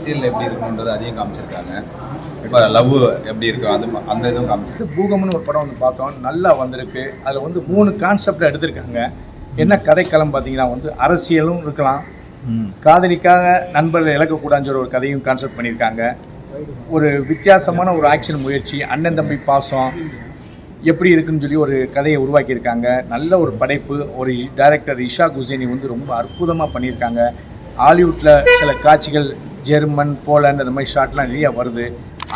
அரசியல் எப்படி இருக்கணுன்றது அதையும் காமிச்சிருக்காங்க. இப்போ லவ் எப்படி இருக்கும் அது அந்த இதுவும் காமிச்சிருக்காங்க. அடுத்து பூகம்னு ஒரு படம் வந்து பார்த்தோம். நல்லா வந்திருக்கு. அதில் வந்து மூணு கான்செப்ட் எடுத்திருக்காங்க. என்ன கதைக்களம் பார்த்தீங்கன்னா வந்து அரசியலும் இருக்கலாம். காதலிக்காக நண்பர்கள் இழக்கக்கூடாதுன்ற ஒரு கதையும் கான்செப்ட் பண்ணியிருக்காங்க. ஒரு வித்தியாசமான ஒரு ஆக்ஷன் முயற்சி அண்ணன் தம்பி பாசம் எப்படி இருக்குன்னு சொல்லி ஒரு கதையை உருவாக்கியிருக்காங்க. நல்ல ஒரு படைப்பு. ஒரு டைரக்டர் இஷா குசேனி வந்து ரொம்ப அற்புதமாக பண்ணியிருக்காங்க. ஹாலிவுட்டில் சில காட்சிகள் ஜெர்மன் போலண்ட் அந்த மாதிரி ஷாட்லாம் நிறைய வருது.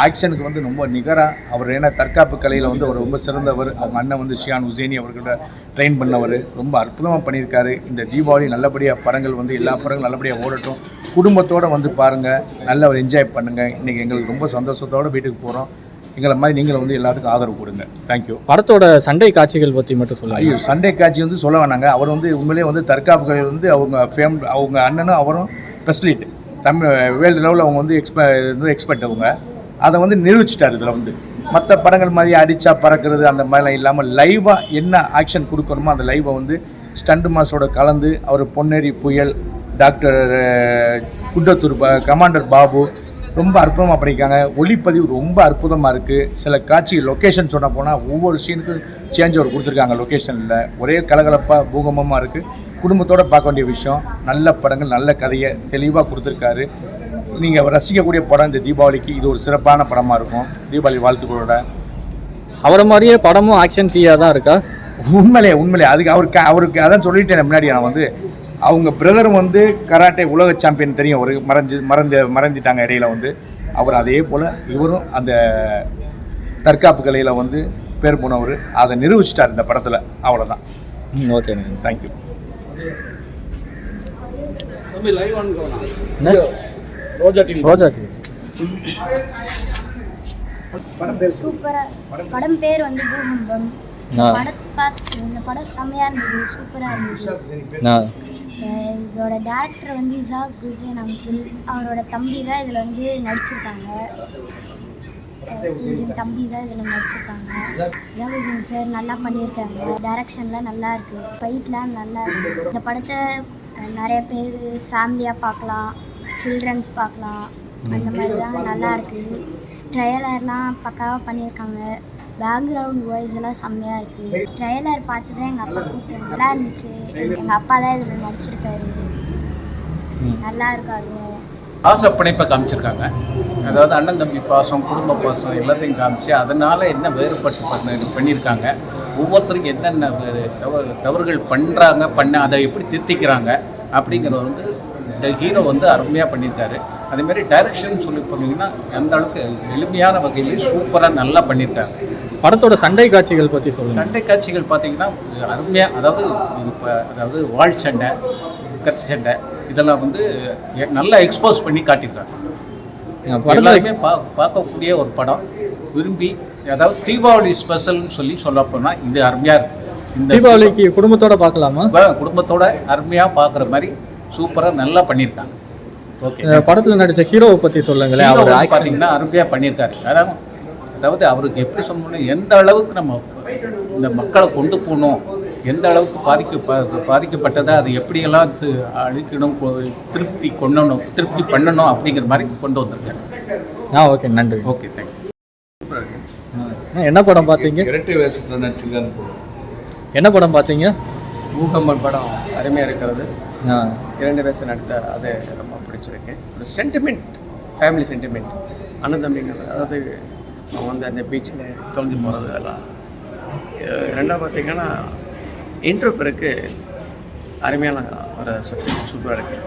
ஆக்ஷனுக்கு வந்து ரொம்ப நிகராக அவர் ஏன்னா தற்காப்பு கலையில் வந்து அவர் ரொம்ப சிறந்தவர். அவங்க அண்ணன் வந்து ஷியான் உசேனி அவர்கிட்ட ட்ரெயின் பண்ணவர். ரொம்ப அற்புதமாக பண்ணியிருக்காரு. இந்த தீபாவளி நல்லபடியாக படங்கள் வந்து எல்லா படங்களும் நல்லபடியாக ஓடட்டும். குடும்பத்தோடு வந்து பாருங்கள் நல்லா ஒரு என்ஜாய் பண்ணுங்கள் இன்றைக்கி எங்களுக்கு ரொம்ப சந்தோஷத்தோடு வீட்டுக்கு போகிறோம் எங்களை மாதிரி நீங்களும் வந்து எல்லாத்துக்கும் ஆதரவு கொடுங்க. தேங்க்யூ படத்தோட சண்டை காட்சிகள் பற்றி மட்டும் சொல்லுங்க. ஐயோ சண்டே காட்சி வந்து சொல்ல வேணாங்க. அவர் வந்து உண்மையிலேயே வந்து தற்காப்பு கலை வந்து அவங்க ஃபேம் அவங்க அண்ணனும் அவரும் பிரஸ்லீட் தமிழ் வேர்ல்டு லெவலில் அவங்க வந்து எக்ஸ்ப வந்து எக்ஸ்பர்ட் அவங்க. அதை வந்து நிரூபிச்சிட்டார் இதில் வந்து. மற்ற படங்கள் மாதிரி அடித்தா பறக்கிறது அந்த மாதிரிலாம் இல்லாமல் லைவாக என்ன ஆக்ஷன் கொடுக்கணுமோ அந்த லைவை வந்து ஸ்டண்ட் மாஸோட கலந்து அவர் பொன்னேரி புயல் டாக்டர் குண்டத்தூர் கமாண்டர் பாபு ரொம்ப அற்புதமாக பண்ணியிருக்காங்க ஒளிப்பதிவு ரொம்ப அற்புதமாக இருக்குது சில காட்சி லொக்கேஷன் சொன்ன போனால் ஒவ்வொரு சீனுக்கும் சேஞ்ச் ஓவர் கொடுத்துருக்காங்க லொக்கேஷனில் ஒரே கலகலப்பாக பூகம்பமாக இருக்குது குடும்பத்தோடு பார்க்க வேண்டிய விஷயம். நல்ல படங்கள் நல்ல கதையை தெளிவாக கொடுத்துருக்காரு. நீங்கள் ரசிக்கக்கூடிய படம் இந்த தீபாவளிக்கு. இது ஒரு சிறப்பான படமாக இருக்கும். தீபாவளி வாழ்த்துக்களோட. அவரை மாதிரியே படமும் ஆக்ஷன் தீயாக தான் இருக்கா? உண்மையிலே உண்மையிலே. அதுக்கு அவருக்கு அவருக்கு அதான் சொல்லிட்டேன் முன்னாடி நான் வந்து அவங்க பிரதர் வந்து கராட்டே உலக சாம்பியன் தெரியும். ஒரு மறைஞ்சு மறந்து மறந்துட்டாங்க இடையில வந்து. அவர் அதே போல் இவரும் அந்த தற்காப்பு கலையில் வந்து பேர் போனவர். அதை நிரூபிச்சிட்டார் இந்த படத்தில். அவ்வளோதான் ஓகேண்ணே தேங்க்யூ ரோஜா டிவி சூப்பராக படம் பேர் வந்து பூகம்பம். பார்த்து இந்த படம் செம்மையாக இருந்தது. சூப்பராக இருந்துச்சு இதோட டேரக்டர் வந்து இசாக் குசேன் அங்கிள் அவரோட தம்பி தான் இதில் வந்து நடிச்சிருக்காங்க. குசேன் தம்பி தான் இதில் நடிச்சிருக்காங்க. இசாக் குசேன் சார் நல்லா பண்ணியிருக்காங்க. டேரக்ஷன்லாம் நல்லா இருக்குது ஃபைட்லாம் நல்லா இருக்குது இந்த படத்தை நிறைய பேர் ஃபேமிலியாக பார்க்கலாம். சில்ட்ரன்ஸ் பார்க்கலாம். அந்த மாதிரி தான் நல்லா இருக்குது ட்ரையலர்லாம் பக்காவாக பண்ணியிருக்காங்க. பேக்ரவுண்ட் வாய்ஸ் எல்லாம் செம்மையாக இருக்குது ட்ரையலர் பார்த்து தான் எங்கள் அப்பா கூப்பிட்டு நல்லா இருந்துச்சு. எங்கள் அப்பா தான் இதில் நடிச்சிருக்காரு. நல்லா இருக்கு அதுவும் ஆசை பிணைப்பை காமிச்சிருக்காங்க. அதாவது அண்ணன் தம்பி பாசம் குடும்ப பாசம் எல்லாத்தையும் காமிச்சு அதனால் என்ன வேறுபட்டு பண்ண பண்ணியிருக்காங்க. ஒவ்வொருத்தருக்கும் என்னென்ன வே- தவ தவறுகள் பண்ணுறாங்க பண்ண அதை எப்படி திருத்திக்கிறாங்க அப்படிங்கிறத வந்து இந்த ஹீரோ வந்து அருமையாக பண்ணியிருக்காரு. அதேமாரி டைரக்ஷன் சொல்லி போனீங்கன்னா அந்த அளவுக்கு எளிமையான வகையிலே சூப்பராக நல்லா பண்ணியிருக்காரு. படத்தோட சண்டை காட்சிகள் பற்றி சொல்லுங்க. சண்டை காட்சிகள் பார்த்தீங்கன்னா அருமையாக அதாவது இப்போ அதாவது வாழ் சண்டை கத்தி சண்டை இதெல்லாம் வந்து நல்லா எக்ஸ்போஸ் பண்ணி படத்தில் எல்லாருமே பா பார்க்கக்கூடிய ஒரு படம். விரும்பி அதாவது தீபாவளி ஸ்பெஷல்னு சொல்லி சொல்ல போனால் இது அருமையாக இருக்கு. இந்த தீபாவளிக்கு குடும்பத்தோட பார்க்கலாமா? குடும்பத்தோட அருமையாக பார்க்குற மாதிரி சூப்பராக நல்லா பண்ணியிருக்காங்க. ஓகே. படத்தில் நடித்த ஹீரோவை பற்றி சொல்லுங்களேன். அவர் பார்த்தீங்கன்னா அருமையாக பண்ணியிருக்காரு. அதாவது அதாவது அவருக்கு எப்படி சொல்லணும் எந்த அளவுக்கு நம்ம இந்த மக்களை கொண்டு போகணும் எந்த அளவுக்கு பாதிக்க பாதிக்கப்பட்டதை அது எப்படியெல்லாம் அழிக்கணும் திருப்தி கொண்டணும் திருப்தி பண்ணணும் அப்படிங்கிற மாதிரி கொண்டு வந்திருக்காரு. ஆ ஓகே நன்றி. ஓகே தேங்க்யூ ஆ, என்ன படம் பார்த்தீங்க? இரட்டை வேஷத்தில் என்ன படம் பார்த்தீங்க? பூகம்பன் படம் அருமையாக இருக்கிறது. இரண்டு வயசு நடித்த அது ரொம்ப பிடிச்சிருக்கு. ஒரு சென்டிமெண்ட் ஃபேமிலி சென்டிமெண்ட் அண்ணன் தம்பிங்க அதாவது அவங்க வந்து அந்த பீச்சில் தொலைஞ்சு போகிறது எல்லாம் ரெண்டாவது பார்த்திங்கன்னா இன்ட்ரோ பிறகு அருமையான ஒரு சப்ஜெக்ட் சூப்பராக இருக்குது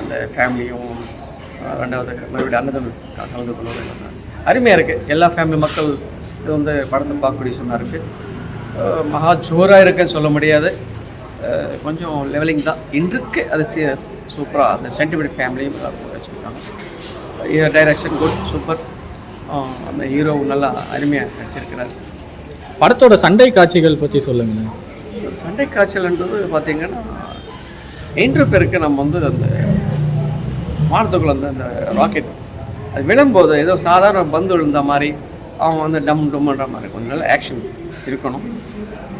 அந்த ஃபேமிலியும் ரெண்டாவது மறுபடியும் அண்ணன் கலந்து கொள்வது அருமையாக இருக்குது எல்லா ஃபேமிலி மக்கள் இது வந்து படத்தை பார்க்கக்கூடிய சொன்னா இருக்குது மகா ஜோராக இருக்குன்னு சொல்ல முடியாது. கொஞ்சம் லெவலிங் தான். இன்றுக்கு அது சூப்பராக அந்த சென்டிமெண்ட் ஃபேமிலியும் வச்சுருக்காங்க. டைரக்ஷன் குட் சூப்பர் அந்த ஹீரோ நல்லா அருமையாக நடிச்சிருக்கிறார். படத்தோட சண்டை காட்சிகள் பற்றி சொல்லுங்களேன் சண்டை காய்ச்சல்ன்றது பார்த்தீங்கன்னா இன்ட்ரு பேருக்கு நம்ம வந்து அந்த வானத்துக்குள்ள அந்த அந்த ராக்கெட் அது விழும்போது ஏதோ சாதாரண பந்து விழுந்த மாதிரி அவங்க வந்து டம் டம்ன்ற மாதிரி கொஞ்சம் நல்ல ஆக்ஷன் இருக்கணும்.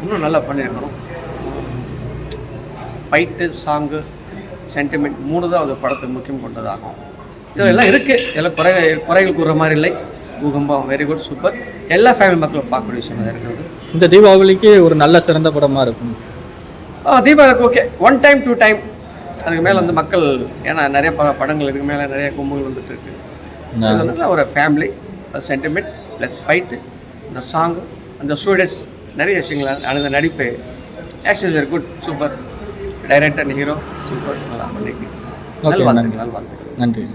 இன்னும் நல்லா பண்ணியிருக்கணும். ஃபைட்டு சாங்கு சென்டிமெண்ட் மூணு தான் அந்த படத்தை முக்கியம் கொண்டதாகும். இதெல்லாம் இருக்குது இதெல்லாம் குறை குறைகள் கூறுற மாதிரி இல்லை. பூகம்பம் வெரி குட் சூப்பர் எல்லா ஃபேமிலி மக்களும் பார்க்கக்கூடிய விஷயம் இருக்கிறது இந்த தீபாவளிக்கு ஒரு நல்ல சிறந்த படமா இருக்கும். தீபாவளிக்கு okay one time two time அதுக்கு மேலே வந்து மக்கள் ஏன்னா நிறைய ப படங்கள் இதுக்கு மேலே நிறைய கும்பல் வந்துட்டு இருக்கு. வந்து ஒரு ஃபேமிலி சென்டிமெண்ட் ப்ளஸ் ஃபைட்டு இந்த சாங் அந்த ஸ்டூடெண்ட்ஸ் நிறைய விஷயங்கள் அந்த நடிப்பு. Action very good super director hero super நல்லா வாழ்த்துக்கள் நன்றி.